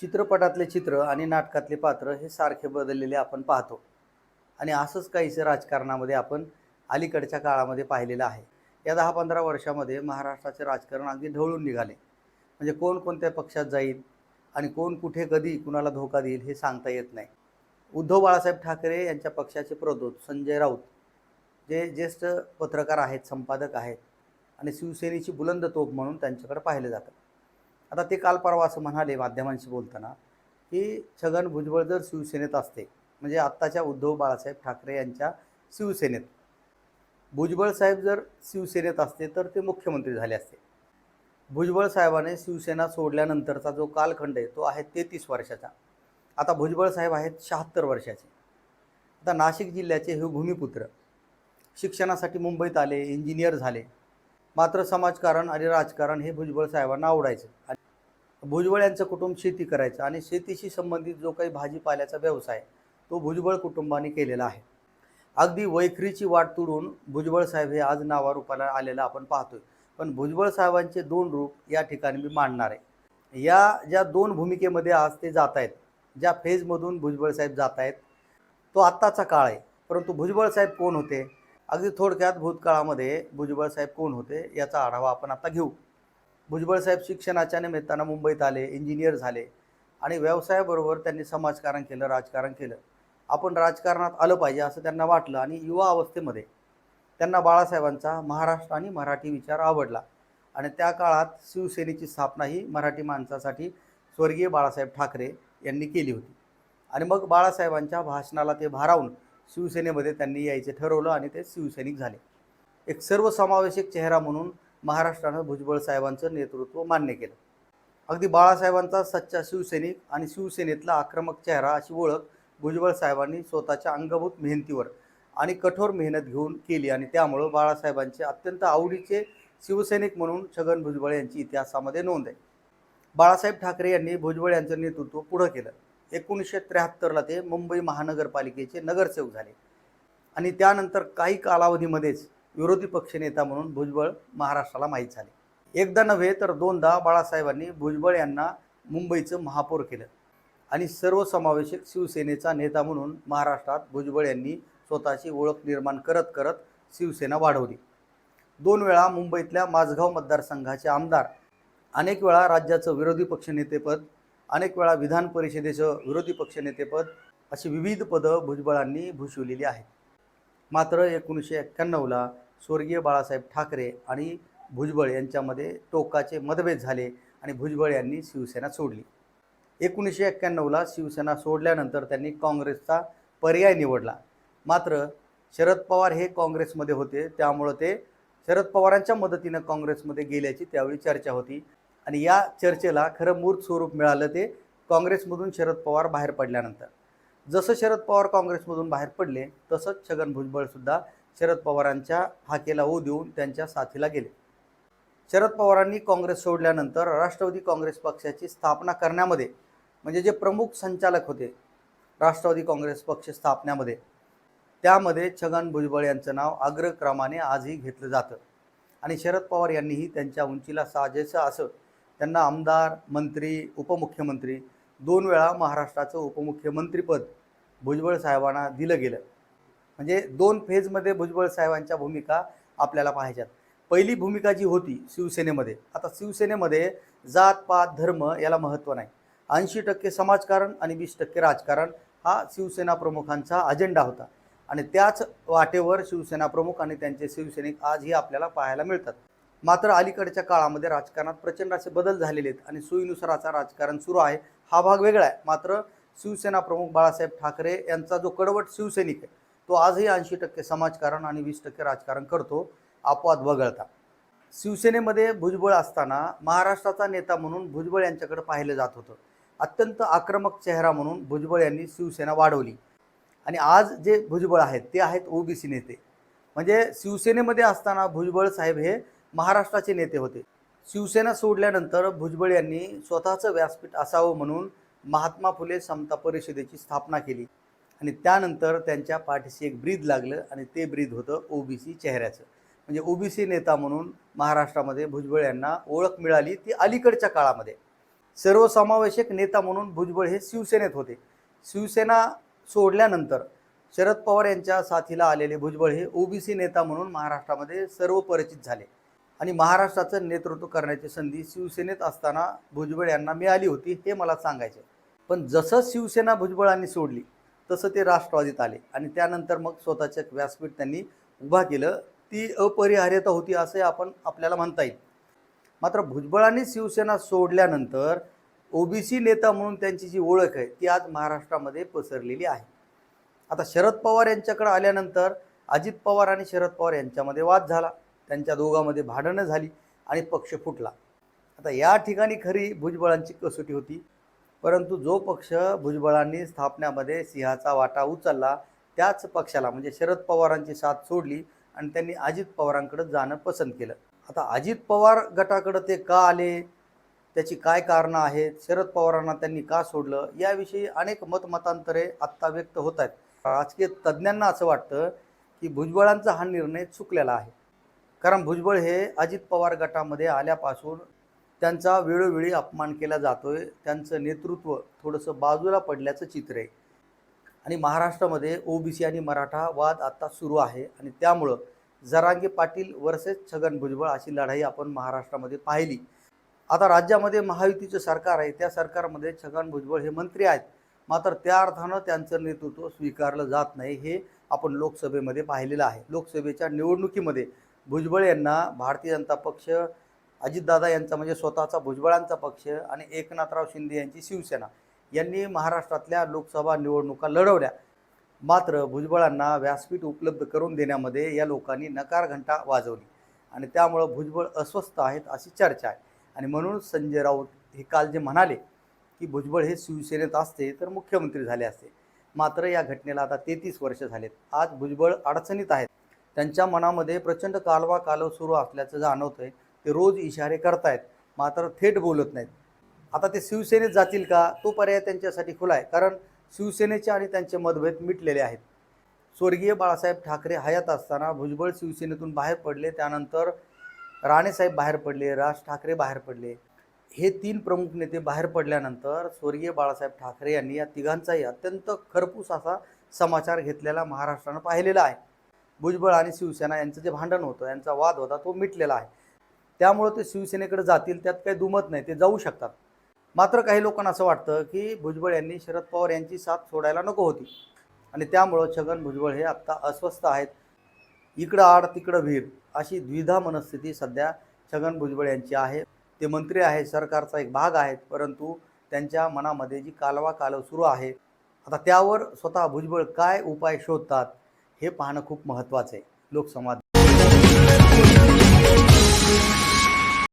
चित्रपटातले चित्र आणि नाटकातले पात्र हे सारखे बदललेले आपण पाहतो. आणि असंच काहीसं राजकारणामध्ये आपण अलीकडच्या काळामध्ये पाहिलेलं आहे. या दहा पंधरा वर्षामध्ये महाराष्ट्राचे राजकारण अगदी ढवळून निघाले. म्हणजे कोण कोणत्या पक्षात जाईल आणि कोण कुठे कधी कुणाला धोका देईल हे सांगता येत नाही. उद्धव बाळासाहेब ठाकरे यांच्या पक्षाचे प्रदोत संजय राऊत जे ज्येष्ठ पत्रकार आहेत संपादक आहेत आणि शिवसेनेची बुलंद तोप म्हणून त्यांच्याकडे पाहिलं जातं. आता ते काल परवा असं म्हणाले माध्यमांशी बोलताना की छगन भुजबळ जर शिवसेनेत असते. म्हणजे आत्ताच्या उद्धव बाळासाहेब ठाकरे यांच्या शिवसेनेत. भुजबळ साहेब जर शिवसेनेत असते तर ते मुख्यमंत्री झाले असते. भुजबळ साहेबाने शिवसेना सोडल्यानंतरचा जो कालखंड आहे तो आहे तेहतीस वर्षाचा. आता भुजबळ साहेब आहेत शहात्तर वर्षाचे. आता नाशिक जिल्ह्याचे हे भूमिपुत्र. शिक्षणासाठी मुंबईत आले इंजिनियर झाले. मात्र समाजकारण आणि राजकारण हे भुजबळ साहेबांना आवडायचं. भुजबळ यांचं कुटुंब शेती करायचं आणि शेतीशी संबंधित जो काही भाजीपाल्याचा व्यवसाय तो भुजबळ कुटुंबाने केलेला आहे. अगदी वैखरीची वाट तुडून भुजबळ साहेब हे आज नावारूपाला आलेलं आपण पाहतोय. पण भुजबळ साहेबांचे दोन रूप या ठिकाणी मी मांडणार आहे. या ज्या दोन भूमिकेमध्ये आज ते जात आहेत ज्या फेजमधून भुजबळ साहेब जात आहेत तो आत्ताचा काळ आहे. परंतु भुजबळ साहेब कोण होते? अगदी थोडक्यात भूतकाळामध्ये भुजबळ साहेब कोण होते याचा आढावा आपण आता घेऊ. भुजबळ साहेब शिक्षणाच्या निमित्तानं मुंबईत आले इंजिनियर झाले आणि व्यवसायाबरोबर त्यांनी समाजकारण केलं राजकारण केलं. आपण राजकारणात आलं पाहिजे असं त्यांना वाटलं आणि युवा अवस्थेमध्ये त्यांना बाळासाहेबांचा महाराष्ट्र आणि मराठी विचार आवडला. आणि त्या काळात शिवसेनेची स्थापना ही मराठी माणसासाठी स्वर्गीय बाळासाहेब ठाकरे यांनी केली होती. आणि मग बाळासाहेबांच्या भाषणाला ते भारावून शिवसेनेमध्ये त्यांनी यायचे ठरवलं आणि ते शिवसैनिक झाले. एक सर्वसमावेशक चेहरा म्हणून महाराष्ट्रानं भुजबळ साहेबांचं नेतृत्व मान्य केलं. अगदी बाळासाहेबांचा सच्चा शिवसैनिक आणि शिवसेनेतला आक्रमक चेहरा अशी ओळख भुजबळ साहेबांनी स्वतःच्या अंगभूत मेहनतीवर आणि कठोर मेहनत घेऊन केली आणि त्यामुळं बाळासाहेबांचे अत्यंत आवडीचे शिवसैनिक म्हणून छगन भुजबळ यांची इतिहासामध्ये नोंद आहे. बाळासाहेब ठाकरे यांनी भुजबळ यांचं नेतृत्व पुढं केलं. एकोणीसशे त्र्याहत्तरला ते मुंबई महानगरपालिकेचे नगरसेवक झाले. आणि त्यानंतर काही कालावधीमध्येच विरोधी पक्षनेता म्हणून भुजबळ महाराष्ट्राला माहीत झाले. एकदा नव्हे तर दोनदा बाळासाहेबांनी भुजबळ यांना मुंबईचं महापौर केलं आणि सर्वसमावेशक शिवसेनेचा नेता म्हणून महाराष्ट्रात भुजबळ यांनी स्वतःची ओळख निर्माण करत करत शिवसेना वाढवली. दोन वेळा मुंबईतल्या माझगाव मतदारसंघाचे आमदार अनेक वेळा राज्याचं विरोधी पक्षनेतेपद अनेक वेळा विधान परिषदेचं विरोधी पक्षनेतेपद अशी विविध पदं भुजबळांनी भूषवलेली आहेत. मात्र एकोणीसशे एक्क्याण्णवला स्वर्गीय बाळासाहेब ठाकरे आणि भुजबळ यांच्यामध्ये टोकाचे मतभेद झाले आणि भुजबळ यांनी शिवसेना सोडली. एकोणीसशे एक्क्याण्णवला शिवसेना सोडल्यानंतर त्यांनी काँग्रेसचा पर्याय निवडला. मात्र शरद पवार हे काँग्रेसमध्ये होते त्यामुळं ते शरद पवारांच्या मदतीनं काँग्रेसमध्ये गेल्याची त्यावेळी चर्चा होती आणि या चर्चेला खरं मूर्त स्वरूप मिळालं ते काँग्रेसमधून शरद पवार बाहेर पडल्यानंतर. जसं शरद पवार काँग्रेसमधून बाहेर पडले तसंच छगन भुजबळसुद्धा शरद पवारांच्या हाकेला ओ देऊन त्यांच्या साथीला गेले. शरद पवारांनी काँग्रेस सोडल्यानंतर राष्ट्रवादी काँग्रेस पक्षाची स्थापना करण्यामध्ये म्हणजे जे प्रमुख संचालक होते राष्ट्रवादी काँग्रेस पक्ष स्थापण्यामध्ये त्यामध्ये छगन भुजबळ यांचं नाव अग्रक्रमाने आजही घेतलं जातं. आणि शरद पवार यांनीही त्यांच्या उंचीला साजेसं असं त्यांना आमदार मंत्री उपमुख्यमंत्री दोन वेळा महाराष्ट्राचं उपमुख्यमंत्रीपद भुजबळ साहेबांना दिलं गेलं. म्हणजे दोन फेजमध्ये भुजबळ साहेबांच्या भूमिका आपल्याला पाहायच्यात. पहिली भूमिका जी होती शिवसेनेमध्ये आता शिवसेनेमध्ये जात पात धर्म याला महत्त्व नाही. ऐंशी टक्के समाजकारण आणि वीस टक्के राजकारण हा शिवसेना प्रमुखांचा अजेंडा होता. आणि त्याच वाटेवर शिवसेना प्रमुख आणि त्यांचे शिवसैनिक आजही आपल्याला पाहायला मिळतात. मात्र अलीकडच्या काळामध्ये राजकारणात प्रचंड असे बदल झालेले आहेत आणि सोयीनुसाराचा राजकारण सुरू आहे. हा भाग वेगळा आहे. मात्र शिवसेना प्रमुख बाळासाहेब ठाकरे यांचा जो कडवट शिवसैनिक आहे तो आजही ऐंशी टक्के समाजकारण आणि वीस टक्के राजकारण करतो अपवाद वगळता. शिवसेनेमध्ये भुजबळ असताना महाराष्ट्राचा नेता म्हणून भुजबळ यांच्याकडे पाहिलं जात होतं. अत्यंत आक्रमक चेहरा म्हणून भुजबळ यांनी शिवसेना वाढवली. आणि आज जे भुजबळ आहेत ते आहेत ओबीसी नेते. म्हणजे शिवसेनेमध्ये असताना भुजबळ साहेब हे महाराष्ट्राचे नेते होते. शिवसेना सोडल्यानंतर भुजबळ यांनी स्वतःचं व्यासपीठ असावं म्हणून महात्मा फुले समता परिषदेची स्थापना केली आणि त्यानंतर त्यांच्या पाठीशी एक ब्रीद लागलं आणि ते ब्रीद होतं ओबीसी चेहऱ्याचं. म्हणजे ओबीसी नेता म्हणून महाराष्ट्रामध्ये भुजबळ यांना ओळख मिळाली ती अलीकडच्या काळामध्ये. सर्वसमावेशक नेता म्हणून भुजबळ हे शिवसेनेत होते. शिवसेना सोडल्यानंतर शरद पवार यांच्या साथीला आलेले भुजबळ हे ओबीसी नेता म्हणून महाराष्ट्रामध्ये सर्व परिचित झाले. आणि महाराष्ट्राचं नेतृत्व करण्याची संधी शिवसेनेत असताना भुजबळ यांना मिळाली होती हे मला सांगायचे पण जसं शिवसेना भुजबळांनी सोडली तसं ते राष्ट्रवादीत आले आणि त्यानंतर मग स्वतःचं एक व्यासपीठ त्यांनी उभा केलं. ती अपरिहार्यता होती असं आपण आपल्याला म्हणता येईल. मात्र भुजबळांनी शिवसेना सोडल्यानंतर ओबीसी नेता म्हणून त्यांची जी ओळख आहे ती आज महाराष्ट्रामध्ये पसरलेली आहे. आता शरद पवार यांच्याकडे आल्यानंतर अजित पवार आणि शरद पवार यांच्यामध्ये वाद झाला. त्यांच्या दोघांमध्ये भांडणं झाली आणि पक्ष फुटला. आता या ठिकाणी खरी भुजबळांची कसोटी होती. परंतु जो पक्ष भुजबळांनी स्थापण्यामध्ये सिंहाचा वाटा उचलला त्याच पक्षाला म्हणजे शरद पवारांची साथ सोडली आणि त्यांनी अजित पवारांकडे जाणं पसंत केलं. आता अजित पवार गटाकडं ते का आले? त्याची काय कारणं आहेत? शरद पवारांना त्यांनी का सोडलं? याविषयी अनेक मतमतांतरे आत्ता व्यक्त होत आहेत. राजकीय तज्ज्ञांना असं वाटतं की भुजबळांचा हा निर्णय चुकलेला आहे. कारण भुजबळ हे अजित पवार गटामध्ये आल्यापासून त्यांचा वेळोवेळी अपमान केला जातोय. त्यांचं नेतृत्व थोडंसं बाजूला पडल्याचं चित्र आहे. आणि महाराष्ट्रामध्ये ओबीसी आणि मराठा वाद आत्ता सुरू आहे. आणि त्यामुळं जरांगे पाटील वर्सेस छगन भुजबळ अशी लढाई आपण महाराष्ट्रामध्ये पाहिली. आता राज्यामध्ये महायुतीचं सरकार आहे. त्या सरकारमध्ये छगन भुजबळ हे मंत्री आहेत. मात्र त्या अर्थानं त्यांचं नेतृत्व स्वीकारलं जात नाही हे आपण लोकसभेमध्ये पाहिलेलं आहे. लोकसभेच्या निवडणुकीमध्ये भुजबळ यांना भारतीय जनता पक्ष अजितदादा यांचा म्हणजे स्वतःचा भुजबळांचा पक्ष आणि एकनाथराव शिंदे यांची शिवसेना यांनी महाराष्ट्रातल्या लोकसभा निवडणुका लढवल्या. मात्र भुजबळांना व्यासपीठ उपलब्ध करून देण्यामध्ये या लोकांनी नकार घंटा वाजवली आणि त्यामुळं भुजबळ अस्वस्थ आहेत अशी चर्चा आहे. आणि म्हणून संजय राऊत हे काल जे म्हणाले की भुजबळ हे शिवसेनेत असते तर मुख्यमंत्री झाले असते. मात्र या घटनेला आता तेहतीस वर्ष झालेत. आज भुजबळ अडचणीत आहेत. त्यांच्या मनामध्ये प्रचंड कालवा कालव सुरू असल्याचं जाणवतंय. ते रोज इशारे करतायत मात्र थेट बोलत नाहीत. आता ते शिवसेनेत जातील का? तो पर्याय त्यांच्यासाठी खुला आहे कारण शिवसेनेचे आणि त्यांचे मतभेद मिटलेले आहेत. स्वर्गीय बाळासाहेब ठाकरे हयात असताना भुजबळ शिवसेनेतून बाहेर पडले त्यानंतर राणेसाहेब बाहेर पडले राज ठाकरे बाहेर पडले. हे तीन प्रमुख नेते बाहेर पडल्यानंतर स्वर्गीय बाळासाहेब ठाकरे यांनी या तिघांचाही अत्यंत खरपूस असा समाचार घेतलेला महाराष्ट्रानं पाहिलेला आहे. भुजबळ आणि शिवसेना यांचं जे भांडण होतं यांचा वाद होता तो मिटलेला आहे. त्यामुळं ते शिवसेनेकडे जातील त्यात काही दुमत नाही ते जाऊ शकतात. मात्र काही लोकांना असं वाटतं की भुजबळ यांनी शरद पवार यांची साथ सोडायला नको होती. आणि त्यामुळं छगन भुजबळ हे आत्ता अस्वस्थ आहेत. इकडं आड तिकडं भीर अशी द्विधा मनस्थिती सध्या छगन भुजबळ यांची आहे. ते मंत्री आहेत सरकारचा एक भाग आहेत परंतु त्यांच्या मनामध्ये जी कालवा कालव सुरू आहे आता त्यावर स्वतः भुजबळ काय उपाय शोधतात? हे पाहणं खूप महत्त्वाचं आहे. लोकसंवाद